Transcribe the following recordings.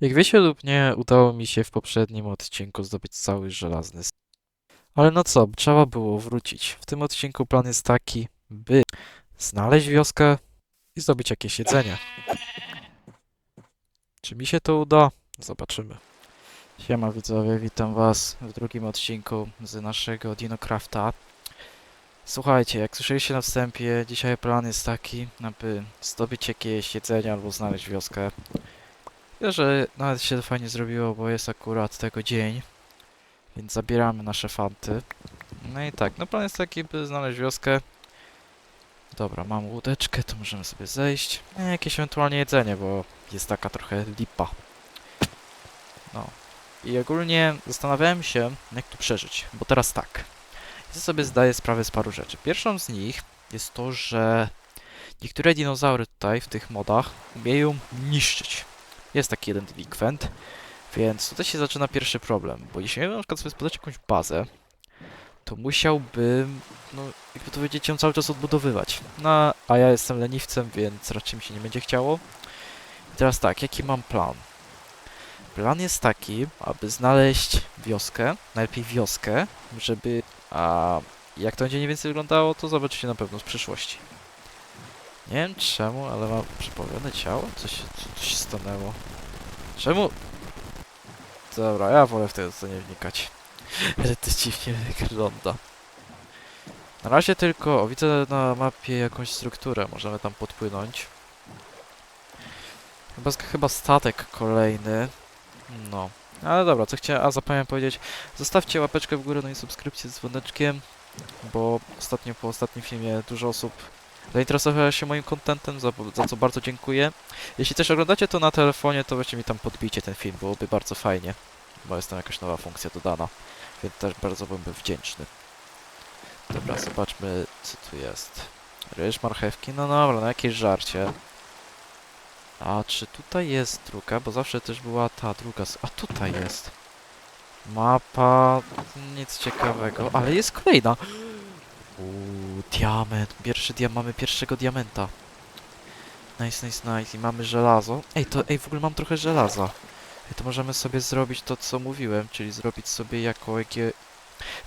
Jak wiecie lub nie, udało mi się w poprzednim odcinku zdobyć cały żelazny Ale no co, trzeba było wrócić. W tym odcinku plan jest taki, by znaleźć wioskę i zdobyć jakieś jedzenie. Czy mi się to uda? Zobaczymy. Siema widzowie, witam was w drugim odcinku z naszego Dinocrafta. Słuchajcie, jak słyszeliście na wstępie, dzisiaj plan jest taki, aby zdobyć jakieś jedzenie albo znaleźć wioskę. Myślę, że nawet się fajnie zrobiło, bo jest akurat tego dzień, więc zabieramy nasze fanty. No i tak, no plan jest taki, by znaleźć wioskę. Dobra, mam łódeczkę, to możemy sobie zejść. No, jakieś ewentualnie jedzenie, bo jest taka trochę lipa. No. I ogólnie zastanawiałem się, jak tu przeżyć, bo teraz tak. Ja sobie zdaję sprawę z paru rzeczy. Pierwszą z nich jest to, że niektóre dinozaury tutaj w tych modach umieją niszczyć. Jest taki jeden delikwent, więc tutaj się zaczyna pierwszy problem, bo jeśli miałbym na przykład sobie spodać jakąś bazę, to musiałbym, no jakby to powiedzieć, ją cały czas odbudowywać. No, a ja jestem leniwcem, więc raczej mi się nie będzie chciało. I teraz tak, jaki mam plan? Plan jest taki, aby znaleźć wioskę, najlepiej wioskę, żeby, a jak to będzie mniej więcej wyglądało, to zobaczycie na pewno w przyszłości. Nie wiem czemu, ale mam przypomniane ciało? Co się, co tu się stanęło? Czemu? Dobra, ja wolę w to co nie wnikać. Ale to dziwnie wygląda. Na razie tylko, o, widzę na mapie jakąś strukturę, możemy tam podpłynąć. Chyba, chyba statek kolejny. No. Ale dobra, co chciałem, a zapomniałem powiedzieć, zostawcie łapeczkę w górę, no i subskrypcję z dzwoneczkiem, bo ostatnio po ostatnim filmie dużo osób zainteresowała się moim contentem, za, za co bardzo dziękuję. Jeśli też oglądacie to na telefonie, to weźcie mi tam podbijcie ten film, byłoby bardzo fajnie, bo jest tam jakaś nowa funkcja dodana, więc też bardzo byłbym wdzięczny. Dobra, zobaczmy co tu jest. Ryż, marchewki, no dobra, no jakieś żarcie. A czy tutaj jest druga? Bo zawsze też była ta druga. A tutaj jest. Mapa. Nic ciekawego, ale jest kolejna. Uuu, diament. Pierwszy dia mamy pierwszego diamenta. Nice, nice, nice. I mamy żelazo. Ej, to ej, w ogóle mam trochę żelaza. Ej, to możemy sobie zrobić to, co mówiłem, czyli zrobić sobie jako jakie...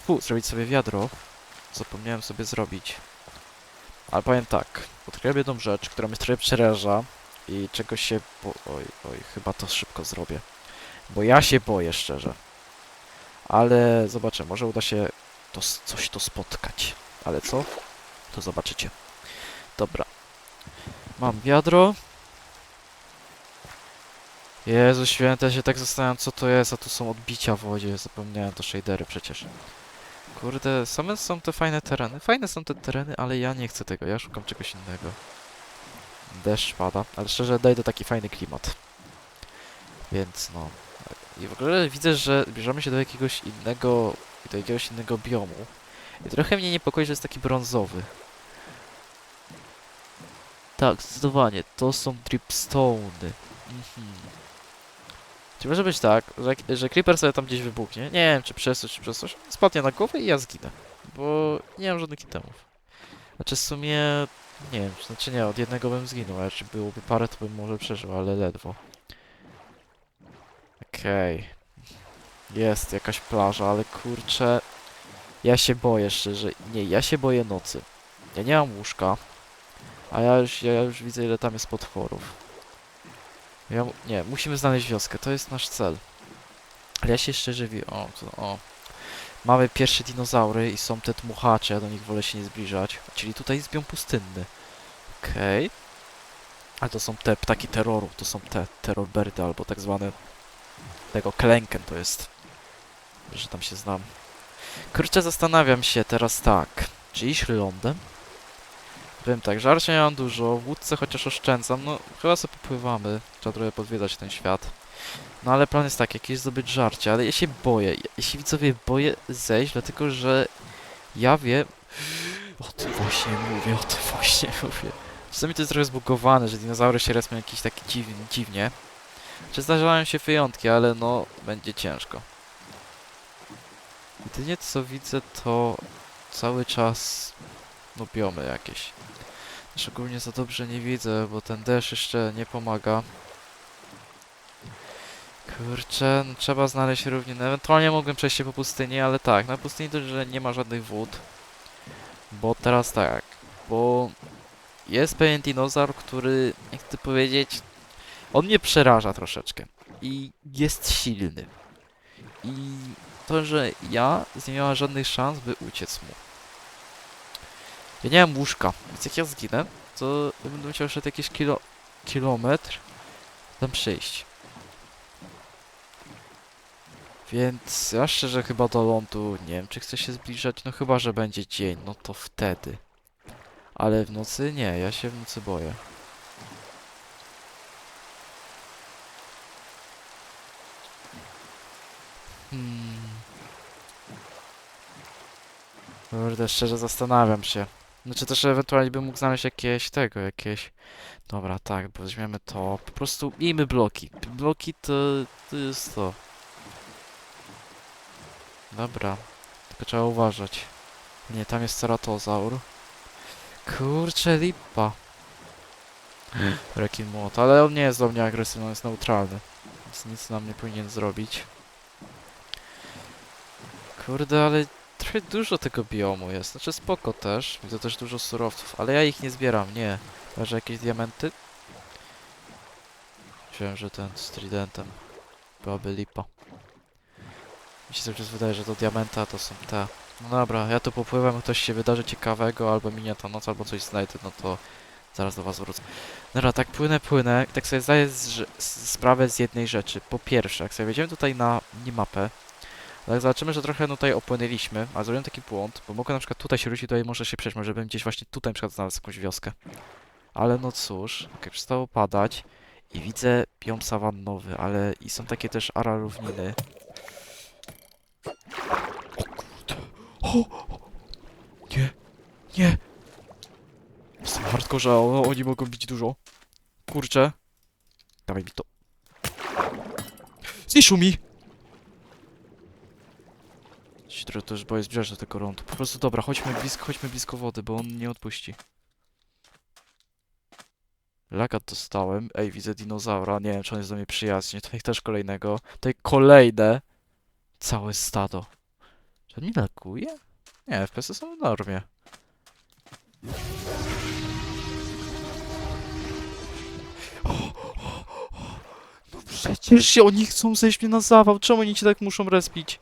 Fu, zrobić sobie wiadro. Zapomniałem sobie zrobić. Ale powiem tak. Odkryłem jedną rzecz, która mnie trochę przeraża i czego się bo... Oj, oj, chyba to szybko zrobię. Bo ja się boję, szczerze. Ale zobaczę, może uda się to, coś to spotkać. Ale co? To zobaczycie. Dobra. Mam wiadro. Jezu święte, się tak zastanawiam co to jest, a tu są odbicia w wodzie. Zapomniałem, to shadery przecież. Kurde, same są te fajne tereny. Fajne są te tereny, ale ja nie chcę tego, ja szukam czegoś innego. Deszcz pada, ale szczerze daje to taki fajny klimat. Więc no. I w ogóle widzę, że bierzemy się do jakiegoś innego, do jakiegoś innego biomu. Trochę mnie niepokoi, że jest taki brązowy. Tak, zdecydowanie, to są dripstone'y. Mhm. Czy może być tak, że, że Creeper sobie tam gdzieś wybuchnie? Nie wiem, czy przez coś, czy przez coś. Spadnie na głowę i ja zginę. Bo nie mam żadnych itemów. Znaczy w sumie... Nie wiem, znaczy nie, od jednego bym zginął, a jeśli byłoby parę, to bym może przeżył, ale ledwo. Okej. Jest jakaś plaża, ale kurczę... Ja się boję szczerze. Nie, ja się boję nocy. Ja nie mam łóżka. A ja już, ja już widzę ile tam jest potworów. Ja, nie, musimy znaleźć wioskę, to jest nasz cel. Ale ja się szczerze wi... O, to, o. Mamy pierwsze dinozaury i są te dmuchacze, ja do nich wolę się nie zbliżać. Czyli tutaj biom pustynny. Okej. Ale to są te ptaki terroru, to są te terrorbirdy, albo tak zwane... Tego klęken to jest. Że tam się znam. Kurczę, zastanawiam się teraz tak. Czy iść lądem? Wiem tak, żarcia nie mam dużo, w łódce chociaż oszczędzam, no chyba sobie popływamy, trzeba trochę podwiedzać ten świat. No ale plan jest taki, jakieś zdobyć żarcie, ale ja się boję, ja się widzowie boję zejść, dlatego że ja wiem... O tym właśnie mówię, o tym właśnie mówię. Czasami to jest trochę zbugowane, że dinozaury się respią jakieś takie dziwnie, dziwnie. Czy zdarzają się wyjątki, ale no, będzie ciężko. Jedynie co widzę to cały czas no biomy jakieś. Szczególnie za dobrze nie widzę, bo ten deszcz jeszcze nie pomaga. Kurczę, no trzeba znaleźć równiny. Ewentualnie mogłem przejść się po pustyni, ale tak, na pustyni to, że nie ma żadnych wód. Bo teraz tak, bo jest pewien dinozaur, który, jak to powiedzieć, on mnie przeraża troszeczkę. I jest silny. I to, że ja nie miałem żadnych szans, by uciec mu. Ja nie mam łóżka, więc jak ja zginę, to będę musiał jeszcze jakiś kilo, kilometr tam przejść. Więc ja szczerze chyba do lądu nie wiem, czy chcę się zbliżać, no chyba, że będzie dzień, no to wtedy. Ale w nocy nie, ja się w nocy boję. Kurde, szczerze zastanawiam się. Znaczy też ewentualnie bym mógł znaleźć jakieś tego, jakieś... Dobra, tak, bo weźmiemy to. Po prostu miejmy bloki. Bloki to, to jest to. Dobra, tylko trzeba uważać. Nie, tam jest ceratozaur. Kurczę, lipa. Rekin młot, ale on nie jest do mnie agresywny, on jest neutralny. Więc nic nam nie powinien zrobić. Kurde, ale trochę dużo tego biomu jest. Znaczy spoko też, widzę też dużo surowców, ale ja ich nie zbieram, nie. Może jakieś diamenty? Myślałem, że ten z tridentem byłaby lipa. Mi się cały czas wydaje, że to diamenta to są te. No dobra, ja tu popływam, ktoś się wydarzy ciekawego, albo minie ta noc, albo coś znajdę, no to zaraz do was wrócę. Dobra, tak płynę, płynę i tak sobie zdaję z, z, sprawę z jednej rzeczy. Po pierwsze, jak sobie wejdziemy tutaj na minimapę, tak zobaczymy, że trochę tutaj opłynęliśmy, a zrobiłem taki błąd, bo mogę na przykład tutaj się ruszyć, tutaj może się przejść, może bym gdzieś właśnie tutaj na przykład znalazł jakąś wioskę. Ale no cóż, jak przestało padać i widzę biom sawannowy, ale i są takie też ara równiny. O kurde. O, o. Nie, nie. Jestem hardkorze, o- oni mogą bić dużo. Kurczę. Dawaj mi to. Zniszczył mi! Się trochę też boję do tego lądu. Po prostu dobra, chodźmy blisko, chodźmy blisko wody, bo on nie odpuści. Lagat dostałem. Ej, widzę dinozaura. Nie wiem, czy on jest do mnie przyjaźnie. Tutaj też kolejnego. Tutaj kolejne. Całe stado. Czy on mi laguje? Nie, FPS-y są w normie. No przecież się oni chcą zejść mnie na zawał. Czemu oni cię tak muszą respić?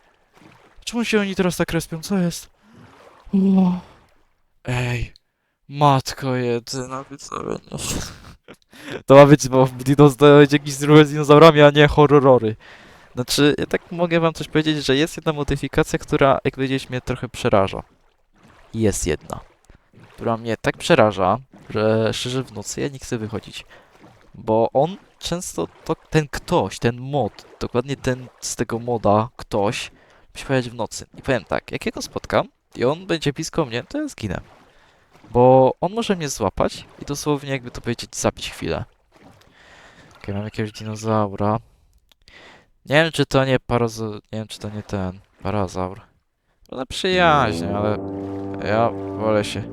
Czemu się oni teraz tak respią? Co jest? O. Ej. Matko jedyna, widzowie. No. To ma być, bo dinos jakiś z dinozaurami, a nie horrory. Znaczy, ja tak mogę wam coś powiedzieć, że jest jedna modyfikacja, która, jak powiedzieć, mnie trochę przeraża. Jest jedna. Która mnie tak przeraża, że szczerze w nocy ja nie chcę wychodzić. Bo on często, to, ten ktoś, ten mod, dokładnie ten z tego moda, ktoś, musi pojechać w nocy. I powiem tak, jak ja go spotkam i on będzie blisko mnie, to ja zginę. Bo on może mnie złapać i dosłownie, jakby to powiedzieć, zabić chwilę. Okej, mam jakiegoś dinozaura. Nie wiem, czy to nie parazo... Nie wiem, czy to nie ten parazaur. One przyjaźnie, ale ja wolę się...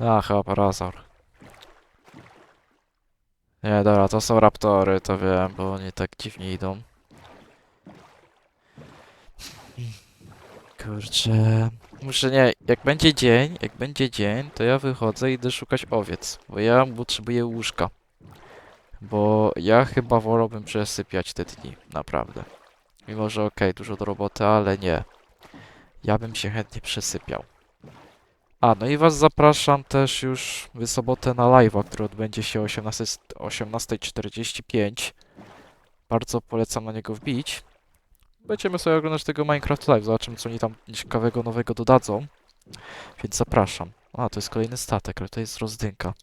A, chyba parazaur. Nie, dobra, to są raptory, to wiem, bo oni tak dziwnie idą. Kurczę... Muszę, nie, jak będzie dzień, jak będzie dzień, to ja wychodzę i idę szukać owiec, bo ja potrzebuję łóżka. Bo ja chyba wolałbym przesypiać te dni, naprawdę. Mimo, że okej, dużo do roboty, ale nie. Ja bym się chętnie przesypiał. A, no i was zapraszam też już w sobotę na live'a, który odbędzie się o 18 18.45. Bardzo polecam na niego wbić. Będziemy sobie oglądać tego Minecraft Live, zobaczymy co oni tam ciekawego nowego dodadzą. Więc zapraszam. A, to jest kolejny statek, ale to jest rozdynka.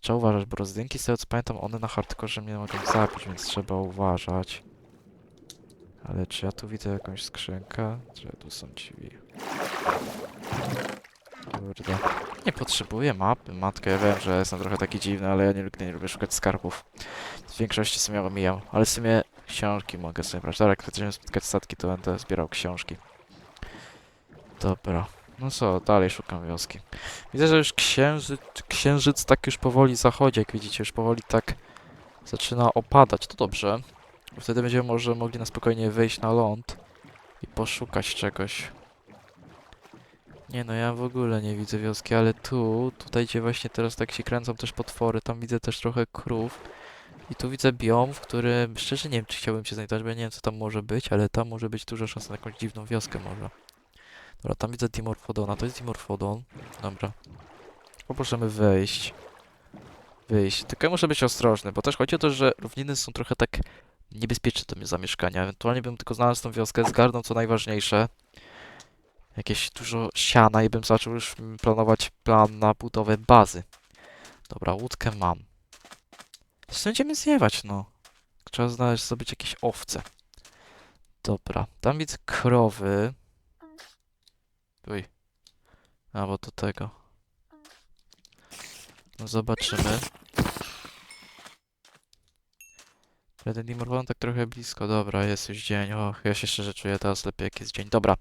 Trzeba uważać, bo rozdynki, z tego co pamiętam, one na hardkorze mnie mogą zabić, więc trzeba uważać. Ale czy ja tu widzę jakąś skrzynkę? Czy tu są drzwi? Kurde. Nie potrzebuję mapy, matkę. Ja wiem, że jestem trochę taki dziwny, ale ja lubię- nie lubię szukać skarbów. W większości sobie omijam, ale w sumie książki mogę sobie brać. Dobra, jak będziemy spotkać statki, to będę zbierał książki. Dobra. No co, dalej szukam wioski. Widzę, że już księżyc, księżyc tak już powoli zachodzi, jak widzicie, już powoli tak zaczyna opadać. To dobrze. Wtedy będziemy może mogli na spokojnie wyjść na ląd i poszukać czegoś. Nie no, ja w ogóle nie widzę wioski, ale tu, tutaj gdzie właśnie teraz tak się kręcą też potwory, tam widzę też trochę krów. I tu widzę biom, w którym szczerze nie wiem, czy chciałbym się znajdować, bo ja nie wiem, co tam może być, ale tam może być duża szansa na jakąś dziwną wioskę może. Dobra, tam widzę Dimorphodona, to jest Dimorphodon. Dobra. Poproszę wejść. Wyjść. Tylko ja muszę być ostrożny, bo też chodzi o to, że równiny są trochę tak niebezpieczne do zamieszkania. Ewentualnie bym tylko znalazł tą wioskę, zgarnął co najważniejsze. Jakieś dużo siana i bym zaczął już planować plan na budowę bazy. Dobra, łódkę mam. Będziemy zjewać, no? Trzeba znaleźć, zdobyć jakieś owce. Dobra, tam widzę krowy. Uj. A, bo do tego. No zobaczymy. Jeden Dimorphon tak trochę blisko. Dobra, jest już dzień. Och, ja się szczerze czuję teraz lepiej jak jest dzień. Dobra.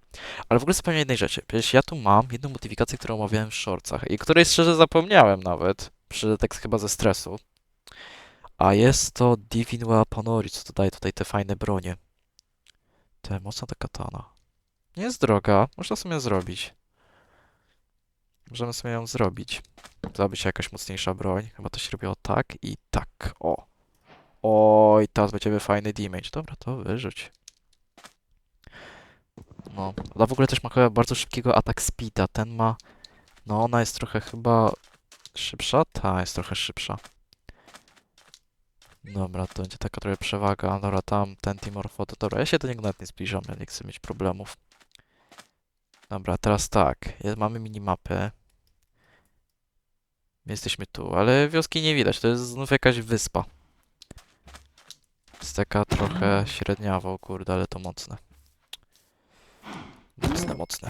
Ale w ogóle zapomniałem jednej rzeczy. Przecież ja tu mam jedną modyfikację, którą omawiałem w shortsach i której szczerze zapomniałem nawet. Przyszedł tak chyba ze stresu. A jest to Divine Weaponry, co dodaje tutaj te fajne bronie. Te, mocna ta katana. Nie jest droga, można sobie zrobić. Możemy sobie ją zrobić. Zaby się jakaś mocniejsza broń. Chyba to się robiło tak i tak. O. Oj, teraz będziemy fajny damage. Dobra, to wyrzuć. No, ona w ogóle też ma chyba bardzo szybkiego atak speeda. Ten ma... No, ona jest trochę chyba szybsza? Ta jest trochę szybsza. Dobra, to będzie taka trochę przewaga. Dobra, tam ten Timorfo, to dobra, ja się do niego nawet nie zbliżam, ja nie chcę mieć problemów. Dobra, teraz tak, mamy minimapę. Jesteśmy tu, ale wioski nie widać, to jest znów jakaś wyspa. Jest taka trochę średniawa, o kurde, ale to mocne. Mocne, mocne.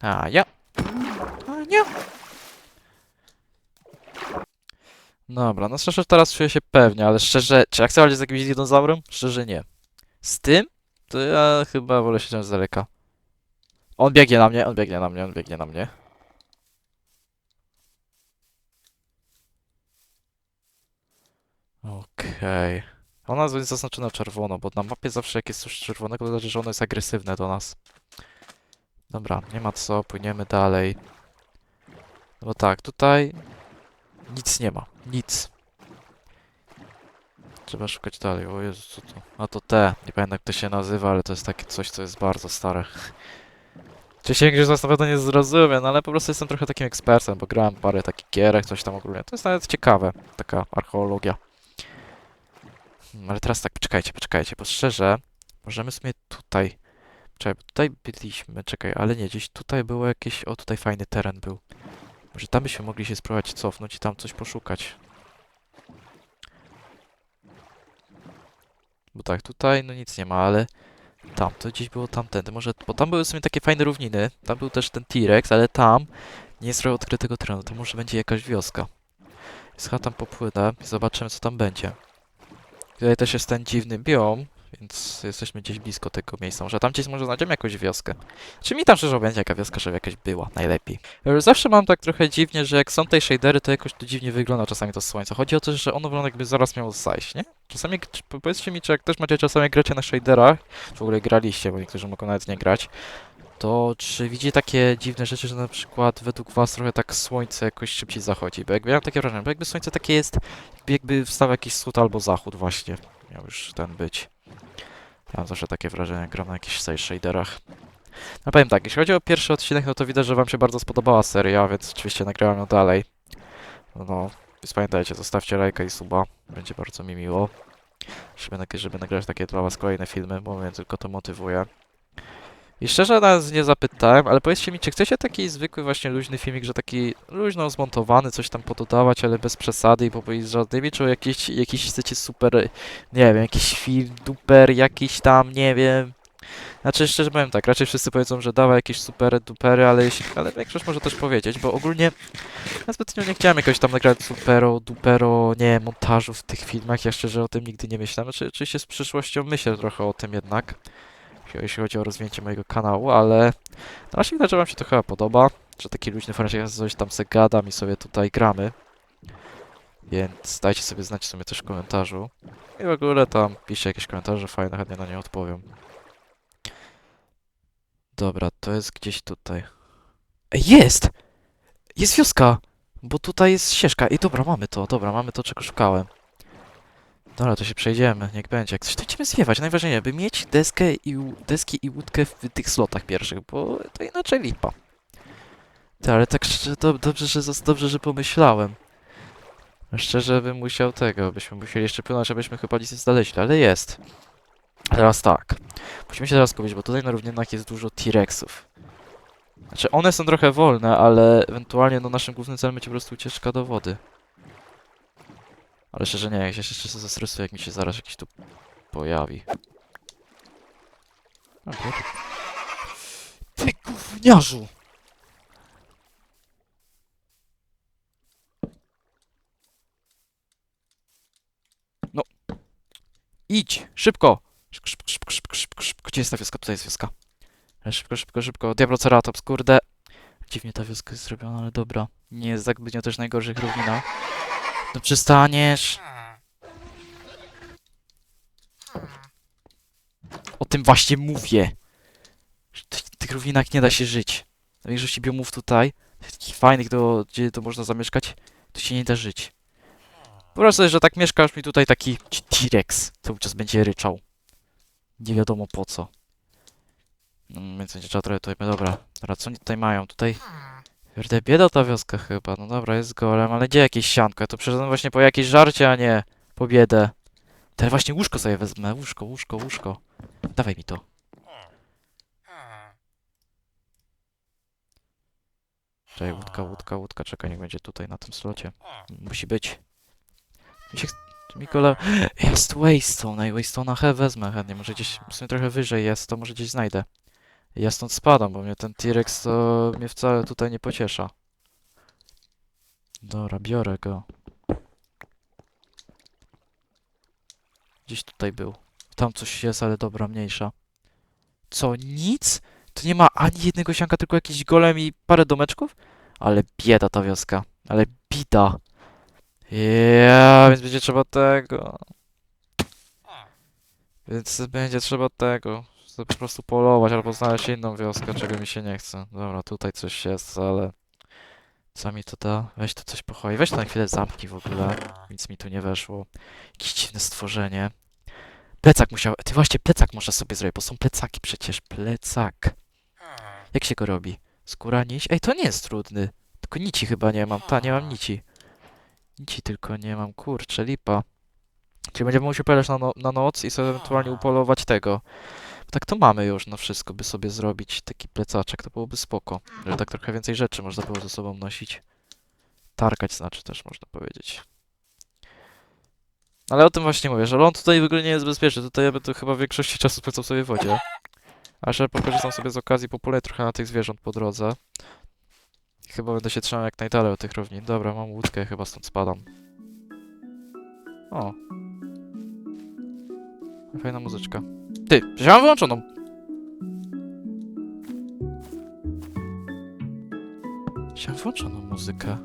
A, ja. A, nie. Dobra, no szczerze teraz czuję się pewnie, ale szczerze, czy ja chcę walczyć z jakimś dinozaurem? Szczerze nie. Z tym? To ja chyba wolę siedzieć z daleka. On biegnie na mnie, on biegnie na mnie, on biegnie na mnie. Okej. Ona jest zaznaczona czerwono, bo na mapie zawsze jak jest coś czerwonego, to znaczy, że ono jest agresywne do nas. Dobra, nie ma co, płyniemy dalej. No tak, tutaj nic nie ma, nic. Trzeba szukać dalej, o Jezu, co to? A to te, nie pamiętam jak to się nazywa, ale to jest takie coś, co jest bardzo stare. Wcześniej już was na pewno nie zrozumie, no ale po prostu jestem trochę takim ekspertem, bo grałem parę takich gierek, coś tam ogólnie. To jest nawet ciekawe, taka archeologia. Hmm, ale teraz tak, poczekajcie, poczekajcie, bo szczerze, możemy sobie tutaj... Czekaj, tutaj byliśmy, czekaj, ale nie, gdzieś tutaj było jakieś... O, tutaj fajny teren był. Może tam byśmy mogli się spróbować cofnąć i tam coś poszukać. Bo tak, tutaj no nic nie ma, ale tam, to gdzieś było tamtędy, może, bo tam były w sumie takie fajne równiny, tam był też ten T-Rex, ale tam nie jest trochę odkrytego terenu, to może będzie jakaś wioska. Więc chyba tam popłynę i zobaczymy co tam będzie. Tutaj też jest ten dziwny biom, więc jesteśmy gdzieś blisko tego miejsca. Może tam gdzieś może znajdziemy jakąś wioskę. Czy mi tam szczerze będzie jaka wioska, żeby jakaś była, najlepiej. Zawsze mam tak trochę dziwnie, że jak są te shadery, to jakoś to dziwnie wygląda czasami to słońce. Chodzi o to, że ono wygląda jakby zaraz miało zajść, nie? Czasami, powiedzcie mi, czy jak też macie czasami gracie na shaderach, w ogóle graliście, bo niektórzy mogą nawet nie grać, to czy widzicie takie dziwne rzeczy, że na przykład według was trochę tak słońce jakoś szybciej zachodzi? Bo jakby ja mam takie wrażenie, bo jakby słońce takie jest, jakby wstał jakiś wschód albo zachód właśnie. Miał już ten być. Mam zawsze takie wrażenie, jak gram na jakichś side shaderach. No powiem tak, jeśli chodzi o pierwszy odcinek, no to widać, że wam się bardzo spodobała seria, więc oczywiście nagrałem ją dalej. No, więc pamiętajcie, zostawcie lajka i suba, będzie bardzo mi miło. Żeby, żeby nagrać takie dla was kolejne filmy, bo mnie tylko to motywuje. I szczerze nas nie zapytałem, ale powiedzcie mi, czy chcecie taki zwykły właśnie luźny filmik, że taki luźno zmontowany, coś tam pododawać, ale bez przesady i powiedzieć z żadnymi, czy jakiś, jakiś chcecie super, nie wiem, jakiś film duper, jakiś tam, nie wiem. Znaczy, szczerze powiem tak, raczej wszyscy powiedzą, że dawaj jakieś super dupery, ale jeśli, ale większość może też powiedzieć, bo ogólnie ja zbytnio nie chciałem jakoś tam nagrać supero, dupero, nie montażu w tych filmach, ja szczerze o tym nigdy nie myślałem. Znaczy, oczywiście z przyszłością myślę trochę o tym jednak, jeśli- jeśli chodzi o rozwinięcie mojego kanału, ale na razie widać, że wam się to chyba podoba, że taki luźny format, coś tam se gadam i sobie tutaj gramy. Więc dajcie sobie znać w sumie też w komentarzu. I w ogóle tam piszcie jakieś komentarze fajne, chętnie na nie odpowiem. Dobra, to jest gdzieś tutaj. Ej, jest! Jest wioska! Bo tutaj jest ścieżka. I dobra, mamy to, dobra, mamy to, czego szukałem. Dobra, to się przejdziemy, niech będzie. Jak coś to idziemy zwiewać. Najważniejsze, by mieć deskę i, deski i łódkę w tych slotach pierwszych, bo to inaczej lipa. Ty, ale tak szczerze, do, dobrze, że, dobrze, że pomyślałem. Szczerze bym musiał tego, byśmy musieli jeszcze płynąć, żebyśmy chyba nic nie znaleźli, ale jest. Teraz tak. Musimy się teraz skupić, bo tutaj na równинach jest dużo T-Rexów. Znaczy, one są trochę wolne, ale ewentualnie no naszym głównym celem będzie po prostu ucieczka do wody. Ale szczerze nie, ja się jeszcze zestresuję, jak mi się zaraz jakiś tu pojawi. Gdzie ty? Gówniarzu! No. Idź! Szybko! Szybko, szybko, szybko, szybko, szybko. Gdzie jest ta wioska? Tutaj jest wioska. Szybko, szybko, szybko. Diabloceratops, kurde. Dziwnie ta wioska jest zrobiona, ale dobra. Nie jest tak zbytnio też najgorszych równina. No przestaniesz! O tym właśnie mówię. W tych równinach nie da się żyć. Na większości biomów tutaj, takich fajnych, do, gdzie to można zamieszkać, to się nie da żyć. Wyobraź sobie, że tak mieszkasz mi tutaj taki T-Rex, cały czas będzie ryczał. Nie wiadomo po co. No, więc będzie trzeba trochę tutaj, dobra. Dobra, co oni tutaj mają? Tutaj... Kurde, bieda ta wioska chyba. No dobra, jest golem, ale gdzie jakieś sianko? To przyszedłem właśnie po jakieś żarcie, a nie po biedę. Teraz właśnie łóżko sobie wezmę. Łóżko, łóżko, łóżko. Dawaj mi to. Czekaj, łódka, łódka, łódka. Czekaj, niech będzie tutaj na tym slocie. Musi być. Mi się... ch- Mikola... Jest Waystone, ej, Waystone'a he wezmę chętnie. Może gdzieś, w sumie trochę wyżej jest, to może gdzieś znajdę. Ja stąd spadam, bo mnie ten T-Rex to mnie wcale tutaj nie pociesza. Dobra, biorę go. Gdzieś tutaj był. Tam coś jest, ale dobra, mniejsza. Co, nic? To nie ma ani jednego sianka, tylko jakiś golem i parę domeczków? Ale bieda ta wioska. Ale bida. Ja, więc będzie trzeba tego. Więc będzie trzeba tego. Sobie Po prostu polować albo znaleźć inną wioskę, czego mi się nie chce. Dobra, tutaj coś jest, ale... Co mi to da? Weź to coś pochoi. Weź to na chwilę zamknij w ogóle. Nic mi tu nie weszło. Jakieś dziwne stworzenie. Plecak musiał... Ty właśnie plecak można sobie zrobić, bo są plecaki przecież. Plecak. Jak się go robi? Skóra nić? Ej, to nie jest trudny. Tylko nici chyba nie mam. Ta, nie mam nici. Nici tylko nie mam. Kurczę, lipa. Czyli będziemy musieli poleć na, no na noc i sobie ewentualnie upolować tego. Tak to mamy już na wszystko, by sobie zrobić taki plecaczek. To byłoby spoko. Że tak trochę więcej rzeczy można było ze sobą nosić. Tarkać znaczy też można powiedzieć. Ale o tym właśnie mówię, że ląd tutaj w ogóle nie jest bezpieczny. Tutaj ja będę chyba w większości czasu spędzał sobie w wodzie. A że pokorzystam sobie z okazji, populuję trochę na tych zwierząt po drodze. Chyba będę się trzymał jak najdalej od tych równin. Dobra, mam łódkę, chyba stąd spadam. O. Fajna muzyczka. Ty, przecież mam wyłączoną. Przecież mam włączoną muzykę.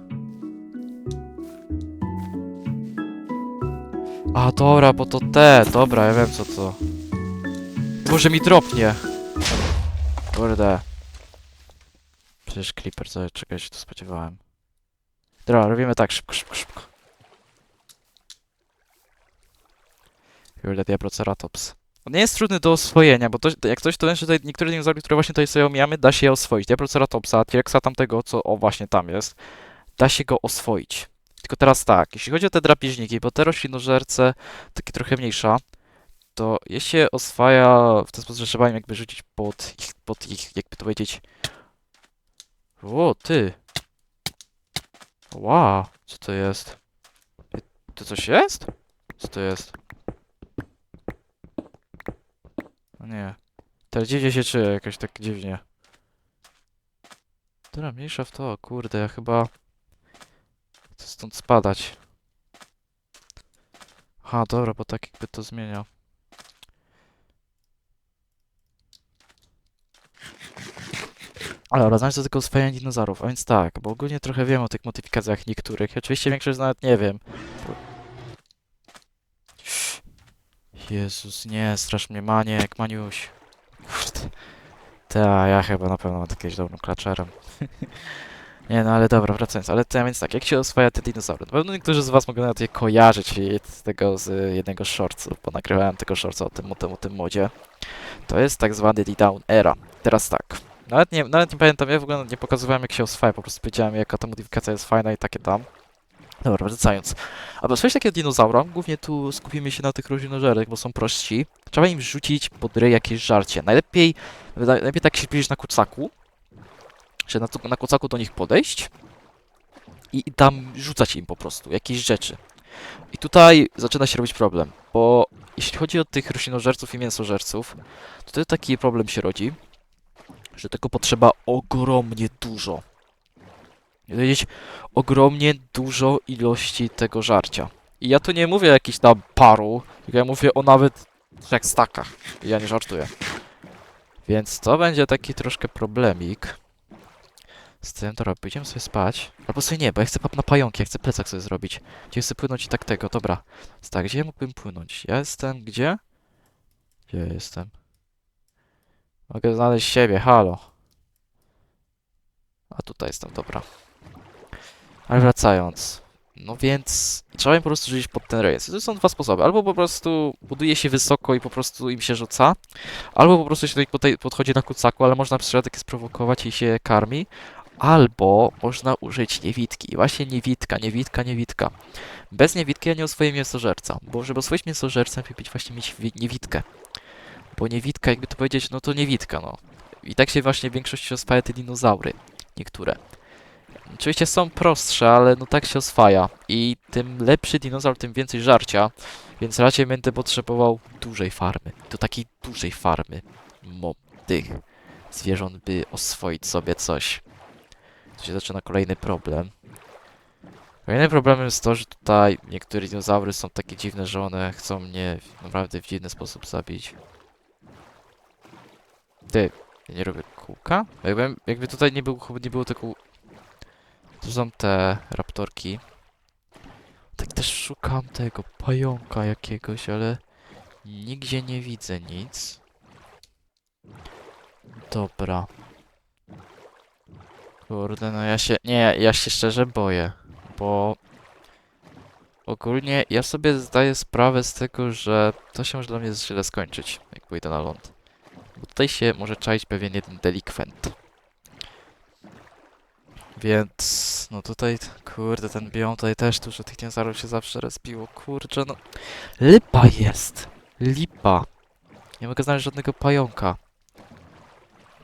A, dobra, bo to te. Dobra, ja wiem co to. Może mi dropnie. Kurde. Przecież Clipper, co, czego ja się tu spodziewałem. Dobra, robimy tak, szybko, szybko, szybko. Kurde, Diabloceratops. On nie jest trudny do oswojenia, bo to, jak coś to tutaj niektóre dinozaury, które właśnie tutaj sobie omijamy, da się je oswoić. Diabloceratopsa, T-Rexa tamtego, co, o właśnie tam jest, da się go oswoić. Tylko teraz tak, jeśli chodzi o te drapieżniki, bo te roślinożerce, takie trochę mniejsza, to je się oswaja w ten sposób, że trzeba im jakby rzucić pod ich, pod ich, jakby to powiedzieć... O, ty! Wow, co to jest? To coś jest? Co to jest? No nie. Teraz dziwnie się czuję, jakoś tak dziwnie. Dobra, mniejsza w to, kurde, ja chyba... Chcę stąd spadać. Aha, dobra, bo tak jakby to zmienia. Ale dobra, znaczy to tylko oswajanie dinozaurów, a więc tak, bo ogólnie trochę wiem o tych modyfikacjach niektórych. Oczywiście większość nawet nie wiem. Jezus, nie, strasz mnie Maniek, Maniuś. Kurde. Ta, ja chyba na pewno mam jakiegoś dobrym klaczarzem. nie, no ale dobra, wracając, ale to, więc tak, jak się oswaja te dinozaury? Na pewno niektórzy z was mogą nawet je kojarzyć z tego z jednego shortsu, bo nagrywałem tego shortsa o tym, o tym, o tym modzie. To jest tak zwany D-Down Era. Teraz tak, nawet nie, nawet nie pamiętam, ja w ogóle nie pokazywałem jak się oswaja, po prostu powiedziałem jaka ta modyfikacja jest fajna i takie tam. Dobra, wracając. Aby oswoić takiego dinozaura, głównie tu skupimy się na tych roślinożernych, bo są prostsi. Trzeba im rzucić pod ryj jakieś żarcie. Najlepiej, najlepiej tak się zbliżyć na kucaku, że na, na kucaku do nich podejść i, i tam rzucać im po prostu jakieś rzeczy. I tutaj zaczyna się robić problem, bo jeśli chodzi o tych roślinożerców i mięsożerców, to tutaj taki problem się rodzi, że tego potrzeba ogromnie dużo. Powiedzieć ogromnie dużo ilości tego żarcia. I ja tu nie mówię o jakichś tam paru, tylko ja mówię o nawet trzech stakach. I ja nie żartuję. Więc to będzie taki troszkę problemik. Z tym, dobra, pójdziemy sobie spać. Albo sobie nie, bo ja chcę pap na pająki, ja chcę plecak sobie zrobić. Gdzie chcę płynąć i tak tego, dobra. Więc tak, gdzie ja mógłbym płynąć? Ja jestem gdzie? Gdzie ja jestem? Mogę znaleźć siebie, halo. A tutaj jestem, dobra. Ale wracając. No więc trzeba im po prostu rzucić pod ten rejestr. To są dwa sposoby. Albo po prostu buduje się wysoko i po prostu im się rzuca, albo po prostu się tutaj podej- podchodzi na kucaku, ale można przypadek sprowokować i się karmi, albo można użyć niewidki. Właśnie niewidka, niewidka, niewidka. Bez niewidki ja nie oswoję mięsożerca, bo żeby oswoić mięsożercę, musi być właśnie mieć wi- niewidkę. Bo niewidka, jakby to powiedzieć, no to niewidka, no. I tak się właśnie w większości oswaja te dinozaury. Niektóre. Oczywiście są prostsze, ale no tak się oswaja. I tym lepszy dinozaur, tym więcej żarcia. Więc raczej będę potrzebował dużej farmy. Do takiej dużej farmy. Mo tych zwierząt, by oswoić sobie coś. Tu się zaczyna kolejny problem. Kolejnym problemem jest to, że tutaj niektóre dinozaury są takie dziwne, że one chcą mnie naprawdę w dziwny sposób zabić. Ty, ja nie robię kółka? Jakbym, jakby tutaj nie, był, nie było tego tu są te raptorki. Tak też szukam tego pająka jakiegoś, ale nigdzie nie widzę nic. Dobra. Kurde, no ja się... Nie, ja się szczerze boję, bo... Ogólnie ja sobie zdaję sprawę z tego, że to się może dla mnie źle skończyć, jak pójdę na ląd. Bo tutaj się może czaić pewien jeden delikwent. Więc, no tutaj, kurde, ten biom tutaj też dużo tych dinozaurów się zawsze rozbiło. Kurczę, no. Lipa jest! Lipa! Nie mogę znaleźć żadnego pająka.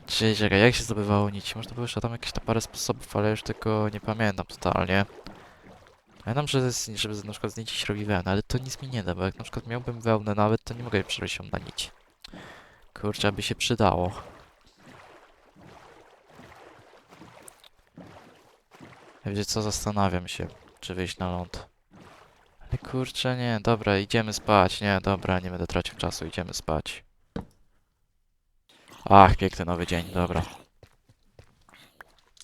Czyli czekaj, jak się zdobywało nici? Można było jeszcze tam jakieś tam parę sposobów, ale już tego nie pamiętam totalnie. Pamiętam, że z- żeby na przykład z nici się robi wełnę, ale to nic mi nie da, bo jak na przykład miałbym wełnę nawet, to nie mogę przerobić ją na nić. Kurczę, aby się przydało. Wiecie co, zastanawiam się, czy wyjść na ląd. Ale kurczę, nie, dobra, idziemy spać. Nie, dobra, nie będę tracił czasu, idziemy spać. Ach, piękny nowy dzień, dobra.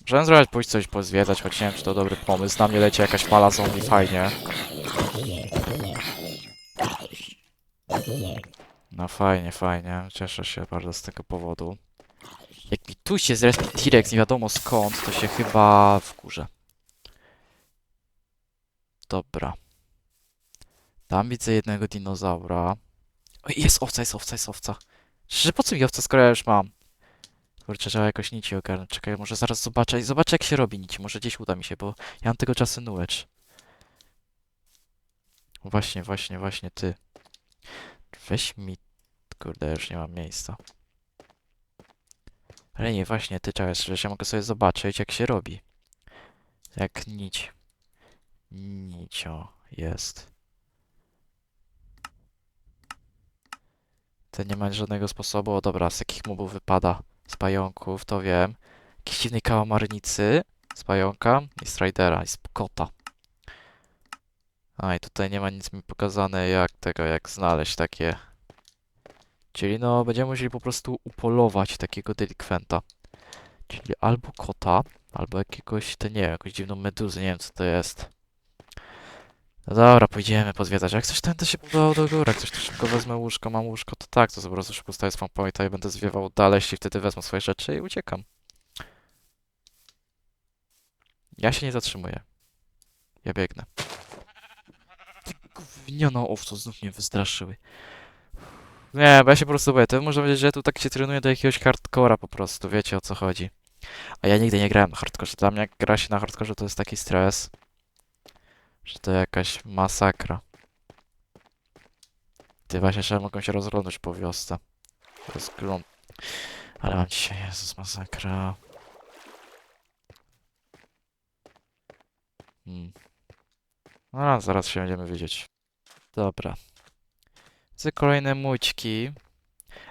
Możemy zrobić, pójść coś pozwiedzać, choć nie wiem, czy to dobry pomysł. Na mnie leci jakaś fala zombie, fajnie. No fajnie, fajnie, cieszę się bardzo z tego powodu. Jak mi tu się zrespi T-Rex nie wiadomo skąd, to się chyba wkurzę. Dobra. Tam widzę jednego dinozaura. O, jest owca, jest owca, jest owca. Że po co mi owca, skoro ja już mam? Kurczę, trzeba jakoś nici ogarnąć. Czekaj, może zaraz zobaczę. Zobaczę jak się robi nici. Może gdzieś uda mi się, bo ja mam tego czasu nułecz. Właśnie, właśnie, właśnie ty. Weź mi... Kurde, już nie mam miejsca. Ale nie, właśnie ty, czekaj, że ja mogę sobie zobaczyć jak się robi. Jak nić. Nicio jest. To nie ma żadnego sposobu. O dobra, z jakich mobów wypada? Z pająków, to wiem. Jakiejś dziwnej kałamarnicy. Z pająka i z Ridera i z kota. A i tutaj nie ma nic mi pokazane jak tego, jak znaleźć takie. Czyli no, będziemy musieli po prostu upolować takiego delikwenta. Czyli albo kota, albo jakiegoś, to nie wiem, jakąś dziwną meduzę, nie wiem co to jest. No dobra, pójdziemy pozwiedzać. Jak coś tędy się budował do góry, jak coś to szybko wezmę łóżko, mam łóżko, to tak, to po prostu szybko staję spawn pointa i będę zwiewał dalej, jeśli wtedy wezmę swoje rzeczy i uciekam. Ja się nie zatrzymuję. Ja biegnę. Ty gówniona owco, znów mnie wystraszyły. Nie, bo ja się po prostu boję. To można powiedzieć, że tu tak się trenuje do jakiegoś hardcora po prostu, wiecie o co chodzi. A ja nigdy nie grałem na hardkorze. Dla mnie jak gra się na hardkorze to jest taki stres, że to jakaś masakra. Ty właśnie, że mogą się rozglądać po wiosce. Rozgląd... Ale mam dzisiaj, Jezus, masakra. Hmm. No, zaraz się będziemy widzieć. Dobra. Widzę kolejne mućki.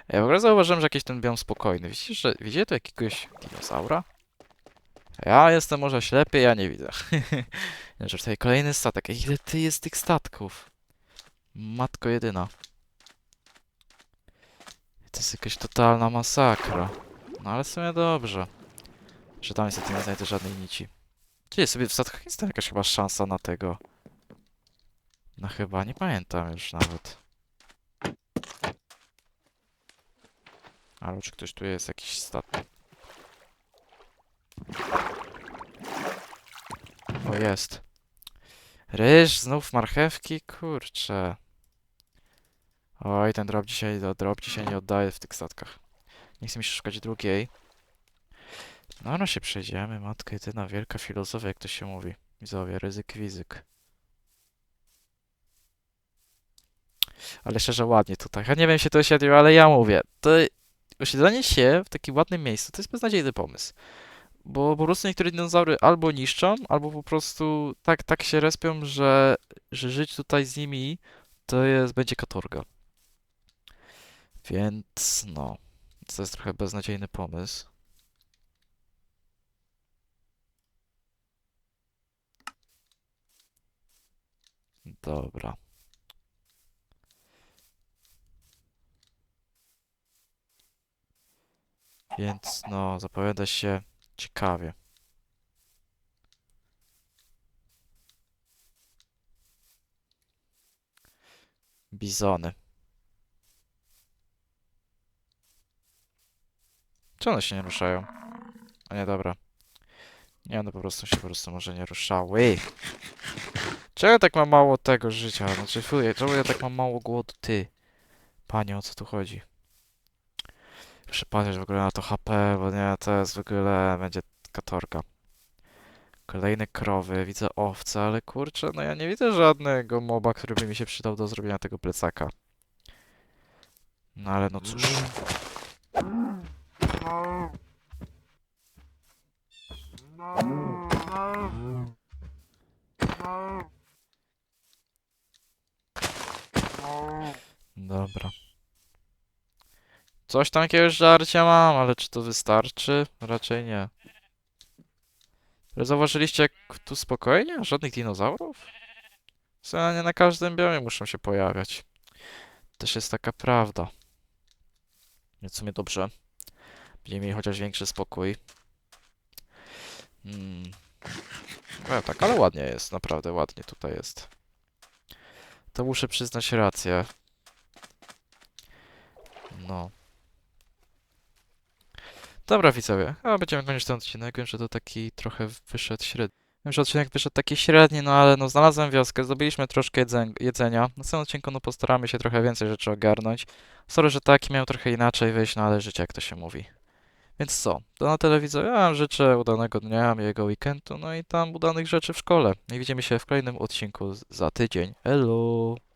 Ja w ogóle zauważyłem, że jakiś ten biom spokojny. Widzicie, że widzicie tu jakiegoś dinozaura? Ja jestem może ślepy, ja nie widzę. że tutaj kolejny statek. Ile ty jest tych statków? Matko jedyna. To jest jakaś totalna masakra. No ale w sumie dobrze. Że tam niestety nie znajdę żadnej nici. Gdzie sobie w statkach jest tam jakaś chyba szansa na tego. No chyba, nie pamiętam już nawet. Ale czy ktoś tu jest jakiś statek? O, jest. Ryż, znów marchewki, kurcze. Oj, ten drop dzisiaj, drop dzisiaj nie oddaje w tych statkach. Nie chcę mi się szukać drugiej. No, no się przejdziemy, matka jedyna, wielka filozofia, jak to się mówi. Widzowie, ryzyk, wizyk. Ale szczerze, ładnie tutaj. Ja nie wiem, się to osiedliło, ale ja mówię, to osiedlenie się w takim ładnym miejscu to jest beznadziejny pomysł. Bo po prostu niektóre dinozaury albo niszczą, albo po prostu tak, tak się respią, że, że żyć tutaj z nimi to jest, będzie katorga. Więc no, to jest trochę beznadziejny pomysł. Dobra. Więc no, zapowiada się ciekawie. Bizony. Czy one się nie ruszają? A nie, dobra. Nie, one po prostu się po prostu może nie ruszały. Czego ja tak mam mało tego życia? Znaczy, fuj, czemu ja tak mam mało głodu? Ty. Panie, o co tu chodzi? Muszę w ogóle na to HP, bo nie, to jest w ogóle, będzie katorga. Kolejne krowy, widzę owce, ale kurczę, no ja nie widzę żadnego moba, który by mi się przydał do zrobienia tego plecaka. No ale no cóż. Dobra. Coś tam jakiegoś żarcia mam, ale czy to wystarczy? Raczej nie. Ale zauważyliście, jak tu spokojnie? Żadnych dinozaurów? Sumie nie na każdym biomie muszą się pojawiać. Też jest taka prawda. Więc w sumie dobrze. Będziemy mieli chociaż większy spokój. Hmm. No tak, ale ładnie jest, naprawdę ładnie tutaj jest. To muszę przyznać rację. No. Dobra widzowie, a będziemy kończyć ten odcinek, wiem, że to taki trochę wyszedł średni. Wiem, że odcinek wyszedł taki średni, no ale no znalazłem wioskę, zdobyliśmy troszkę jedzenia. Na następnym odcinku no postaramy się trochę więcej rzeczy ogarnąć. Sorry, że taki miał trochę inaczej wyjść, no ale życie jak to się mówi. Więc co, to na tyle widzowie, ja wam życzę udanego dnia, miłego weekendu, no i tam udanych rzeczy w szkole. I widzimy się w kolejnym odcinku za tydzień. Hello!